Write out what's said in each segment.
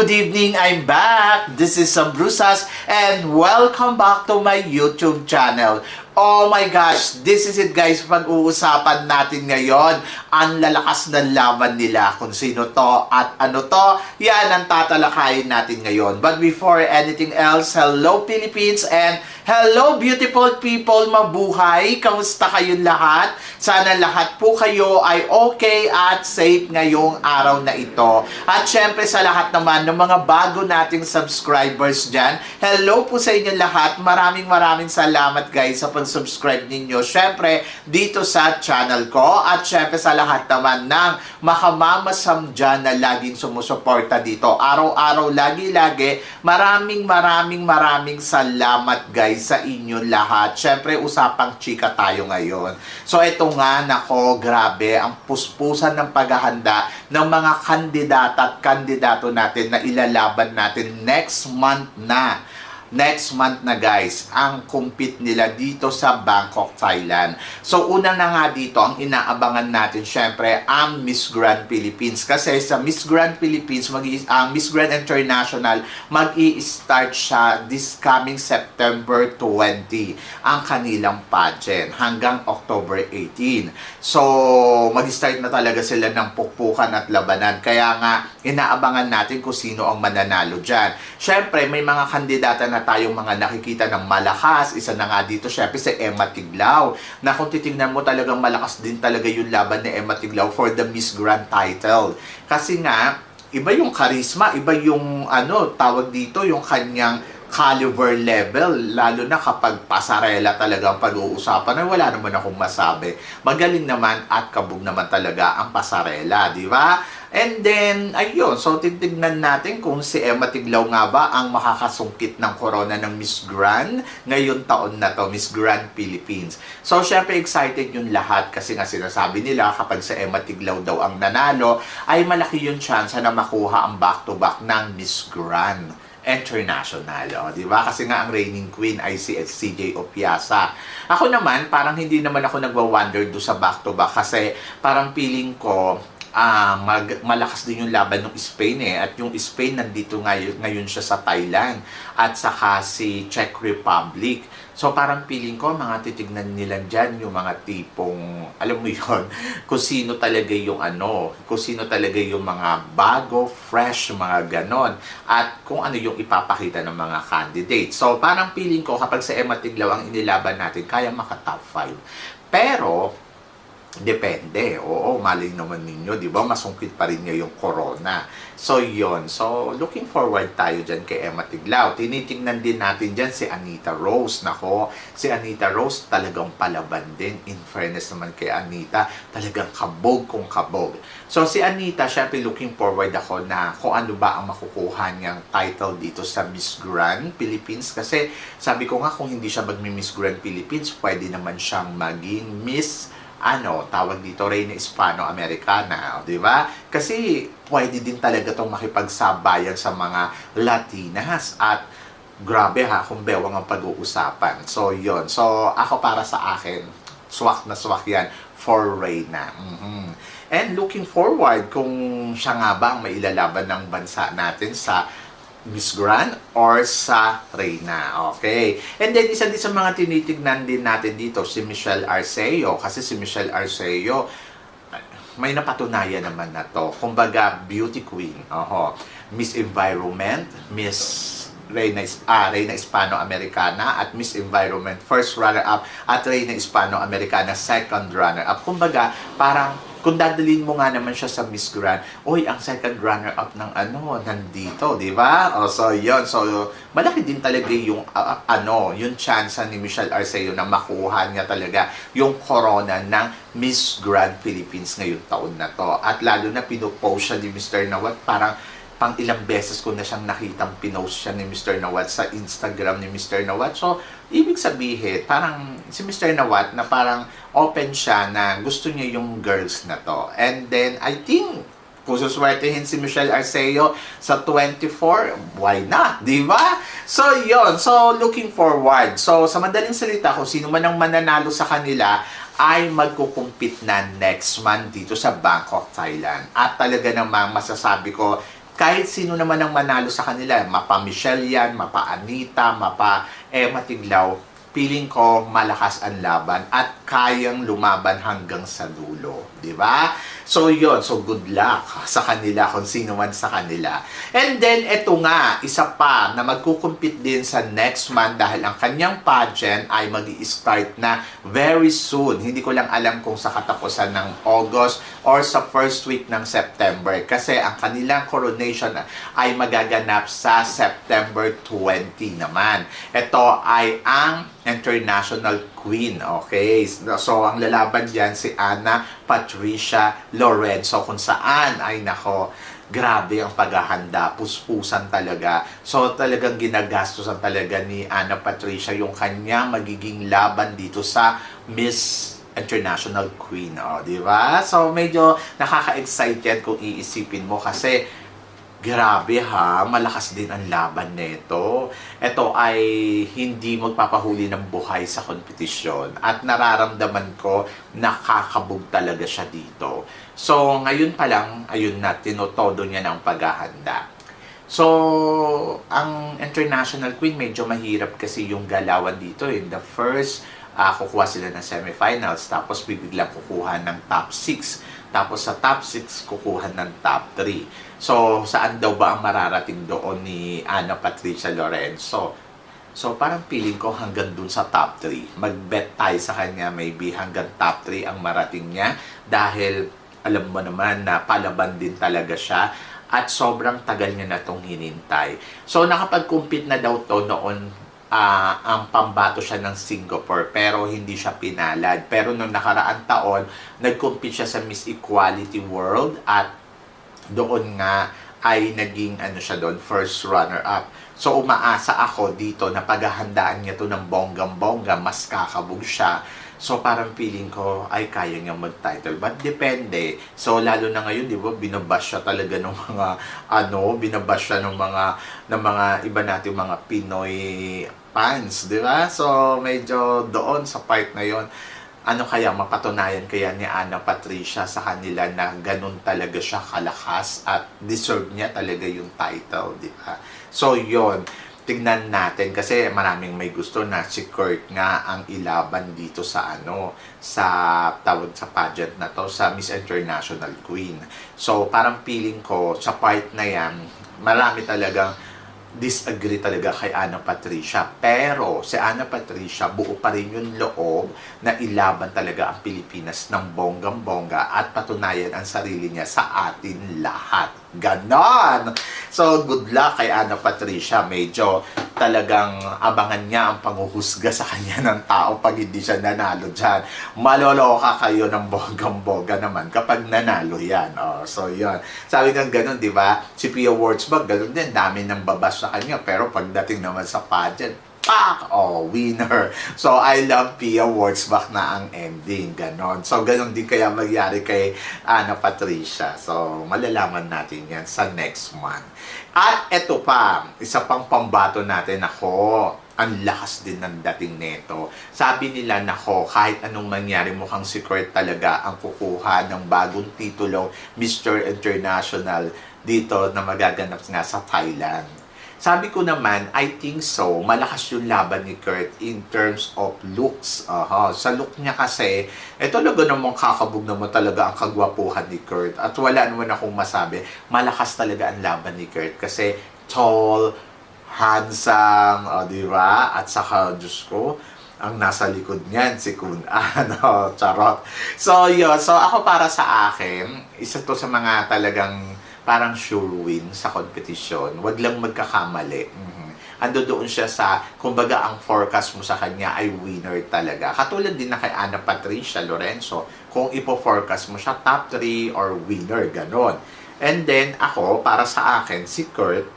Good evening! I'm back! This is Sam Brusas and welcome back to my YouTube channel. Oh my gosh! This is it guys, pag-uusapan natin ngayon ang lalakas na laban nila kung sino to at ano to. Yan ang tatalakayin natin ngayon. But before anything else, hello Philippines and hello beautiful people! Mabuhay! Kamusta kayong lahat? Sana lahat po kayo ay okay at safe ngayong araw na ito. At syempre sa lahat naman ng mga bago nating subscribers dyan, hello po sa inyo lahat. Maraming maraming salamat guys sa pag-subscribe ninyo. Syempre dito sa channel ko at syempre sa lahat naman ng makamamasam dyan na laging sumusuporta dito. Araw-araw, lagi-lagi, maraming maraming maraming salamat guys sa inyo lahat. Syempre usapang chika tayo ngayon. So ito nga, nako, grabe, ang puspusan ng paghahanda ng mga kandidata at kandidato natin na ilalaban natin next month na next month na guys, ang compete nila dito sa Bangkok, Thailand. So una na nga dito, ang inaabangan natin syempre ang Miss Grand Philippines. Kasi sa Miss Grand Philippines, mag ang Miss Grand International, mag start siya this coming September 20, ang kanilang pageant, hanggang October 18. So, mag-start na talaga sila ng pukpukan at labanan. Kaya nga, inaabangan natin kung sino ang mananalo dyan. Syempre, may mga kandidata na tayong mga nakikita ng malakas. Isa na nga dito, syempre, si Emma Tiglao. Na kung titingnan mo talagang malakas din talaga yung laban ni Emma Tiglao for the Miss Grand title. Kasi nga, iba yung charisma, iba yung ano, tawag dito, yung kanyang caliber level, lalo na kapag pasarela talaga ang pag-uusapan, ay wala naman akong masabi. Magaling naman at kabog naman talaga ang pasarela, di ba? And then, ayun, so titignan natin kung si Emma Tiglaw nga ba ang makakasungkit ng corona ng Miss Grand ngayon taon na to, Miss Grand Philippines. So, syempre excited yung lahat kasi nga sinasabi nila kapag si Emma Tiglaw daw ang nanalo, ay malaki yung chance na makuha ang back-to-back ng Miss Grand international, oh, 'di ba? Kasi nga ang reigning queen ay si CJ Opiasa. Ako naman, parang hindi naman ako nagwa-wonder do sa back-to-back kasi parang feeling ko ah mag, malakas din yung laban ng Spain eh. At yung Spain nandito ngayon, ngayon siya sa Thailand at saka si Czech Republic. So parang feeling ko mga titignan nila dyan yung mga tipong, alam mo yon kung sino talaga yung ano, kung sino talaga yung mga bago, fresh, mga ganon. At kung ano yung ipapakita ng mga candidates. So parang feeling ko kapag sa Emma Tiglaw ang inilaban natin, kaya maka top 5. Pero, Depende. Oo, maling naman ninyo, di ba? Masungkit pa rin niya yung corona. So, yon So, looking forward tayo dyan kay Emma Tiglao. Tinitingnan din natin dyan si Anita Rose. Nako, si Anita Rose talagang palaban din. In fairness naman kay Anita, talagang kabog kung kabog. So, si Anita, syempre looking forward ako na kung ano ba ang makukuha niyang title dito sa Miss Grand Philippines. Kasi, sabi ko nga, kung hindi siya magmi-Miss Grand Philippines, pwede naman siyang maging Miss ano, tawag dito, Reina Hispano-Americana, di ba? Kasi pwede din talaga itong makipagsabayan sa mga Latinas at grabe ha, kung bewang ang pag-uusapan. So, yon So, ako para sa akin, swak na swak yan for Reina. Mhm. And looking forward kung siya nga ba ang mailalaban ng bansa natin sa Miss Grand or sa Reyna. Okay. And then, isa din sa mga tinitignan din natin dito, si Michelle Arceo. Kasi si Michelle Arceo, may napatunayan naman na to. Kumbaga, beauty queen. Oho. Miss Environment, Miss Reyna, ah, Reyna Hispano-Americana at Miss Environment first runner-up at Reyna Hispano-Americana second runner-up. Kumbaga, parang kung dadalhin mo nga naman siya sa Miss Grand, oy, ang second runner-up ng ano, nandito, di ba? O, so, yon So, malaki din talaga yung, uh, ano, yung chance ni Michelle Arceo na makuha niya talaga yung corona ng Miss Grand Philippines ngayong taon na to. At lalo na pinupost siya ni Mr. Nawat, parang pang ilang beses ko na siyang nakitang pinost siya ni Mr. Nawat sa Instagram ni Mr. Nawat. So, ibig sabihin, parang si Mr. Nawat na parang open siya na gusto niya yung girls na to. And then, I think, kung suswertehin si Michelle Arceo sa 24, why not? Di ba? So, yon So, looking forward. So, sa madaling salita, kung sino man ang mananalo sa kanila, ay magkukumpit na next month dito sa Bangkok, Thailand. At talaga namang masasabi ko, kahit sino naman ang manalo sa kanila, mapa Michelle yan, mapa Anita, mapa Emma Tiglaw, feeling ko malakas ang laban at kayang lumaban hanggang sa dulo, di ba? So yon, so good luck sa kanila kung sino man sa kanila. And then eto nga, isa pa na magkukumpit din sa next month dahil ang kanyang pageant ay mag start na very soon. Hindi ko lang alam kung sa katapusan ng August or sa first week ng September kasi ang kanilang coronation ay magaganap sa September 20 naman. Ito ay ang International Queen. Okay? So, ang lalaban dyan si Ana Patricia Lorenzo kung saan ay nako grabe ang paghahanda, puspusan talaga. So talagang ginagastosan talaga ni Ana Patricia yung kanya magiging laban dito sa Miss International Queen, oh, di ba? So medyo nakaka-excited kung iisipin mo kasi Grabe ha, malakas din ang laban nito. Ito ay hindi magpapahuli ng buhay sa kompetisyon at nararamdaman ko nakakabog talaga siya dito. So ngayon pa lang, ayun na, tinotodo niya ng paghahanda. So, ang International Queen medyo mahirap kasi yung galawan dito. In the first, ah, kukuha sila ng semifinals, tapos bibiglang kukuha ng top 6. Tapos sa top 6, kukuha ng top 3. So, saan daw ba ang mararating doon ni Ana Patricia Lorenzo? So, parang feeling ko hanggang dun sa top 3. Mag-bet tayo sa kanya, maybe hanggang top 3 ang marating niya. Dahil, alam mo naman na palaban din talaga siya. At sobrang tagal niya na itong hinintay. So, nakapag-compete na daw to noon ah, ang pambato siya ng Singapore pero hindi siya pinalad. Pero nung nakaraang taon, nag-compete siya sa Miss Equality World at doon nga ay naging ano siya doon, first runner-up. So umaasa ako dito na paghahandaan niya to ng bonggang-bongga, mas kakabog siya. So parang feeling ko ay kaya niya mag-title. But depende. So lalo na ngayon, di ba, binabash siya talaga ng mga ano, binabash siya ng mga ng mga iba nating mga Pinoy fans, di ba? So medyo doon sa part na yon ano kaya mapatunayan kaya ni Ana Patricia sa kanila na ganun talaga siya kalakas at deserve niya talaga yung title, di ba? So, yon tingnan natin kasi maraming may gusto na si Kurt nga ang ilaban dito sa ano sa tawag sa pageant na to sa Miss International Queen. So parang feeling ko sa part na yan marami talagang disagree talaga kay Ana Patricia. Pero si Ana Patricia, buo pa rin yung loob na ilaban talaga ang Pilipinas ng bonggang-bongga at patunayan ang sarili niya sa atin lahat. Ganon! So, good luck kay Ana Patricia. Medyo talagang abangan niya ang panghuhusga sa kanya ng tao pag hindi siya nanalo dyan. Maloloka kayo ng bonggang-bongga naman kapag nanalo yan. Oh, so, yun. Sabi nga ganun, di ba? Si Pia Wurtzbach, ganun din. Dami ng babas sa kanya. Pero pagdating naman sa pageant, pak! Oh, winner. So, I love Pia Wurtzbach na ang ending. Ganon. So, ganon din kaya magyari kay Ana Patricia. So, malalaman natin yan sa next month. At eto pa, isa pang pambato natin ako, ang lakas din ng dating neto. Sabi nila nako, kahit anong mangyari mukhang si Kurt talaga ang kukuha ng bagong titulo Mr. International dito na magaganap nga sa Thailand. Sabi ko naman, I think so. Malakas yung laban ni Kurt in terms of looks. Aha. Sa look niya kasi, eh talaga namang kakabog naman talaga ang kagwapuhan ni Kurt. At wala naman akong masabi. Malakas talaga ang laban ni Kurt kasi tall, handsome, o di ba? At saka, Diyos ko, ang nasa likod niyan, si Kun. Ano, charot. So, yun. So, ako para sa akin, isa to sa mga talagang parang sure win sa competition. Huwag lang magkakamali. Mhm. Ando doon siya sa, kumbaga ang forecast mo sa kanya ay winner talaga. Katulad din na kay Ana Patricia Lorenzo, kung ipo-forecast mo siya top 3 or winner, ganon. And then ako, para sa akin, si Kurt,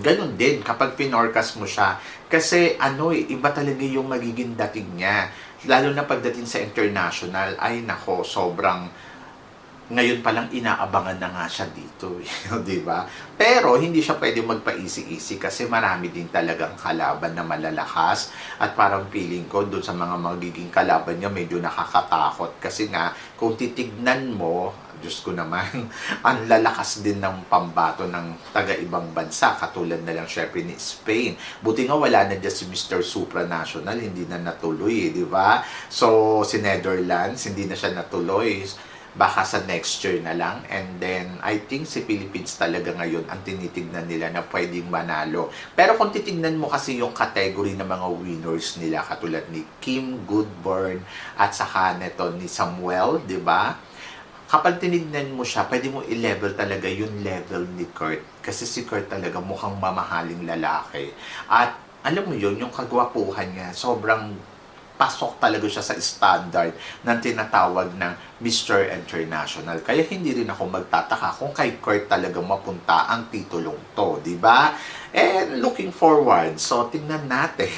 ganun din kapag pinorcast mo siya. Kasi ano eh, iba talaga yung magiging dating niya. Lalo na pagdating sa international, ay nako, sobrang ngayon palang inaabangan na nga siya dito, di ba? Pero hindi siya pwede magpa-easy-easy kasi marami din talagang kalaban na malalakas at parang feeling ko doon sa mga magiging kalaban niya medyo nakakatakot kasi nga kung titignan mo, Diyos ko naman, ang lalakas din ng pambato ng taga-ibang bansa katulad na lang syempre ni Spain. Buti nga wala na dyan si Mr. Supranational, hindi na natuloy, eh, di ba? So, si Netherlands, hindi na siya natuloy baka sa next year na lang. And then, I think si Philippines talaga ngayon ang tinitignan nila na pwedeng manalo. Pero kung titignan mo kasi yung category ng mga winners nila, katulad ni Kim Goodburn at saka neto ni Samuel, di ba? Kapag tinignan mo siya, pwede mo i-level talaga yung level ni Kurt. Kasi si Kurt talaga mukhang mamahaling lalaki. At alam mo yun, yung kagwapuhan niya, sobrang pasok talaga siya sa standard ng tinatawag ng Mr. International. Kaya hindi rin ako magtataka kung kay Kurt talaga mapunta ang titulong to, di ba? And looking forward, so tingnan natin.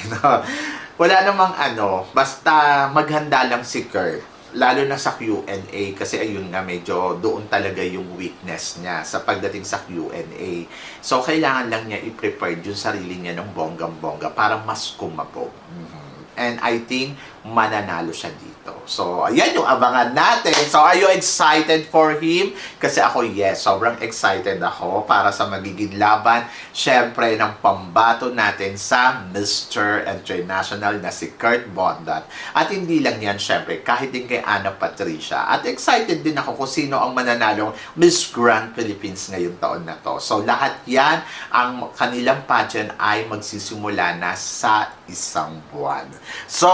Wala namang ano, basta maghanda lang si Kurt lalo na sa Q&A kasi ayun nga medyo doon talaga yung weakness niya sa pagdating sa Q&A. So kailangan lang niya i-prepare yung sarili niya ng bonggang-bongga para mas kumabog. Mhm. And I think mananalo siya dito. So, ayan yung abangan natin. So, are you excited for him? Kasi ako, yes, sobrang excited ako para sa magiging laban, syempre, ng pambato natin sa Mr. International na si Kurt Bondat. At hindi lang yan, syempre, kahit din kay Ana Patricia. At excited din ako kung sino ang mananalong Miss Grand Philippines ngayong taon na to. So, lahat yan, ang kanilang pageant ay magsisimula na sa isang buwan. So,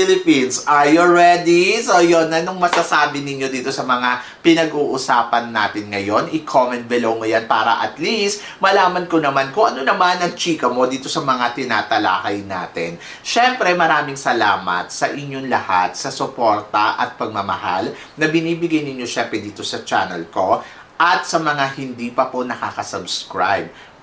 Philippines, are you ready? So, yun, anong masasabi ninyo dito sa mga pinag-uusapan natin ngayon? I-comment below mo yan para at least malaman ko naman kung ano naman ang chika mo dito sa mga tinatalakay natin. Siyempre, maraming salamat sa inyong lahat sa suporta at pagmamahal na binibigay ninyo syempre dito sa channel ko at sa mga hindi pa po nakaka-subscribe